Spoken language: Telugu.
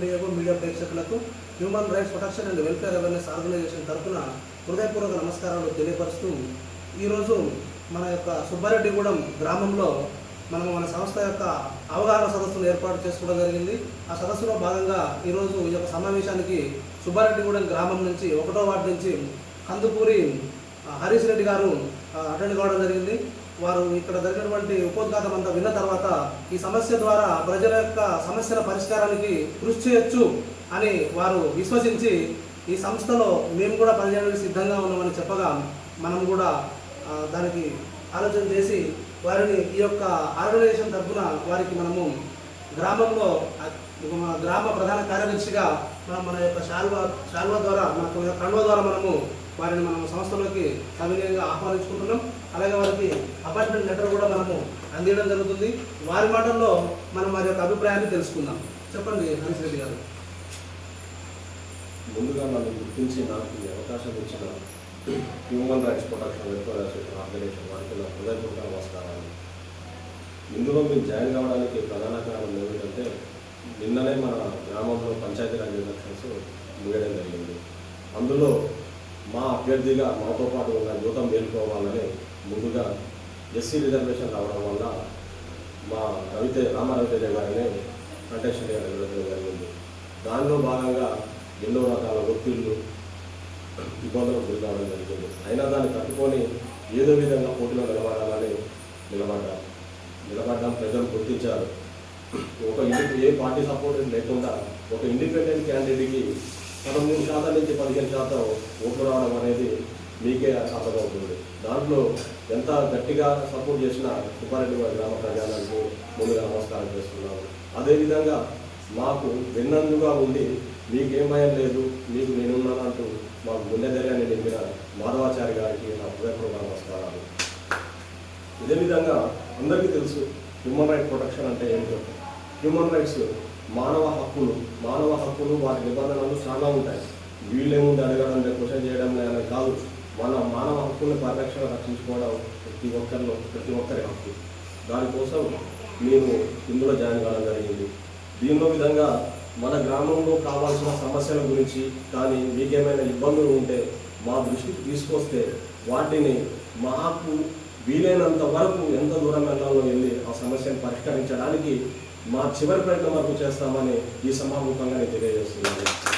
మీడియా ప్రేక్షకులకు human rights protection and welfare awareness organisation తరఫున హృదయపూర్వక నమస్కారాలు తెలియపరుస్తూ ఈరోజు మన యొక్క సుబ్బారెడ్డిగూడెం గ్రామంలో మనము మన సంస్థ యొక్క అవగాహన సదస్సును ఏర్పాటు చేసుకోవడం జరిగింది. ఆ సదస్సులో భాగంగా ఈరోజు ఈ యొక్క సమావేశానికి సుబ్బారెడ్డిగూడెం గ్రామం నుంచి ఒకటో వార్డు నుంచి కందుకూరి హరీష్ రెడ్డి గారు అటెండ్ కావడం జరిగింది. వారు ఇక్కడ జరిగినటువంటి ఉపోద్ఘాతం అంతా విన్న తర్వాత ఈ సమస్య ద్వారా ప్రజల యొక్క సమస్యల పరిష్కారానికి కృషి చేయొచ్చు అని వారు విశ్వసించి ఈ సంస్థలో మేము కూడా పనిచేయడానికి సిద్ధంగా ఉన్నామని చెప్పగా మనం కూడా దానికి ఆలోచన చేసి వారిని ఈ యొక్క ఆర్గనైజేషన్ తరఫున వారికి మనము గ్రామంలో మన గ్రామ ప్రధాన కార్యదర్శిగా మనం మన యొక్క శాల్వా శాల్వా ద్వారా మన కండువ ద్వారా మనము వారిని మనం సంస్థలోకి సవినయంగా ఆహ్వానించుకుంటున్నాం. అలాగే వారికి అపాయింట్మెంట్ లెటర్ కూడా మనము అందించడం జరుగుతుంది. వారి మాటల్లో మనం వారి యొక్క అభిప్రాయాన్ని తెలుసుకుందాం. చెప్పండి హరీష్ రెడ్డి గారు. ముందుగా నన్ను గుర్తించి నాకు ఈ అవకాశం ఇచ్చిన human rights protection welfare association organisation వారికి నా హృదయపూర్వక నమస్కారాలు. ఇందులో మేము జాయిన్ కావడానికి ప్రధాన కారణం ఏమిటంటే నిన్ననే మన గ్రామంలో పంచాయతీరాజ్ ఎలక్షన్స్ ముగియడం జరిగింది. అందులో మా అభ్యర్థిగా మాతో పాటు ఉన్న యువత మేల్కోవాలని ముందుగా ఎస్సీ రిజర్వేషన్ రావడం వల్ల మా రవితే రామారవితేజ గారిని కంటెస్టెంట్గా నిలబెట్టడం జరిగింది దానిలో భాగంగా ఎన్నో రకాల ఒత్తిళ్ళు ఇబ్బందులకు గురి కావడం జరిగింది అయినా దాన్ని తట్టుకొని ఏదో విధంగా పోటీలో నిలబడాలని నిలబడ్డాం నిలబడ్డాం ప్రజలు గుర్తించారు. ఒక ఏ పార్టీ సపోర్ట్ లేకుండా ఒక ఇండిపెండెంట్ క్యాండిడేట్కి పదమూడు శాతం నుంచి పదిహేను శాతం ఓట్లు రావడం అనేది మీకే అర్థమవుతుంది. దాంట్లో ఎంత గట్టిగా సపోర్ట్ చేసినా సుబ్బారెడ్డి వారి గ్రామ ప్రజానికి ముందుగా నమస్కారం చేస్తున్నాము. అదేవిధంగా మాకు విన్నందుగా ఉండి మీకేం భయం లేదు మీకు నేనున్నాను అంటూ మాకు ముందే ధైర్యాన్ని నింపిన మాధవాచారి గారికి నా హృదయపూర్వక నమస్కారాలు. ఇదే విధంగా అందరికీ తెలుసు హ్యూమన్ రైట్ ప్రొటెక్షన్ అంటే ఏంటో. హ్యూమన్ రైట్స్ మానవ హక్కులు మానవ హక్కులు వాటి నిబంధనలు చాలా ఉంటాయి. వీళ్ళేముంది అడగడం లేదు క్వశ్చన్ చేయడం అనేది కాదు. మన మానవ హక్కుల పరిరక్షణ రక్షించుకోవడం ప్రతి ఒక్కరిలో ప్రతి ఒక్కరి హక్కు. దానికోసం మేము ఇందులో జాయిన్ కావడం జరిగింది. దీనిలో విధంగా మన గ్రామంలో కావాల్సిన సమస్యల గురించి కానీ మీకేమైనా ఇబ్బందులు ఉంటే మా దృష్టికి తీసుకొస్తే వాటిని మాకు వీలైనంత వరకు ఎంత దూరం వెళ్ళాలో వెళ్ళి ఆ సమస్యను పరిష్కరించడానికి మా చివరి ప్రయత్నం వరకు చేస్తామని ఈ సమాముఖంగా నేను తెలియజేస్తున్నాను.